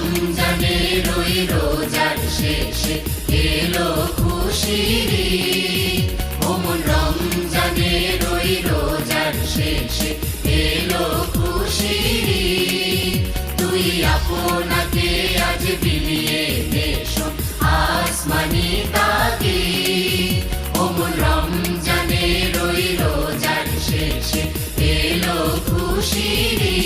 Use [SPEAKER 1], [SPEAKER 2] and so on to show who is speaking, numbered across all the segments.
[SPEAKER 1] রমজানের ওই রোজার শেষে এলো খুশিরি ওমন রমজানের ওই রোজার শেষে এলো খুশিরি তুই আপনাকে আজ বিলিয়ে দেশ আসমানি তাকে ওমন রমজানের ওই রোজার শেষে এলো খুশিরি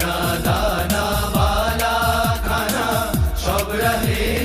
[SPEAKER 2] সোনা দানা বালা খানা সব রহে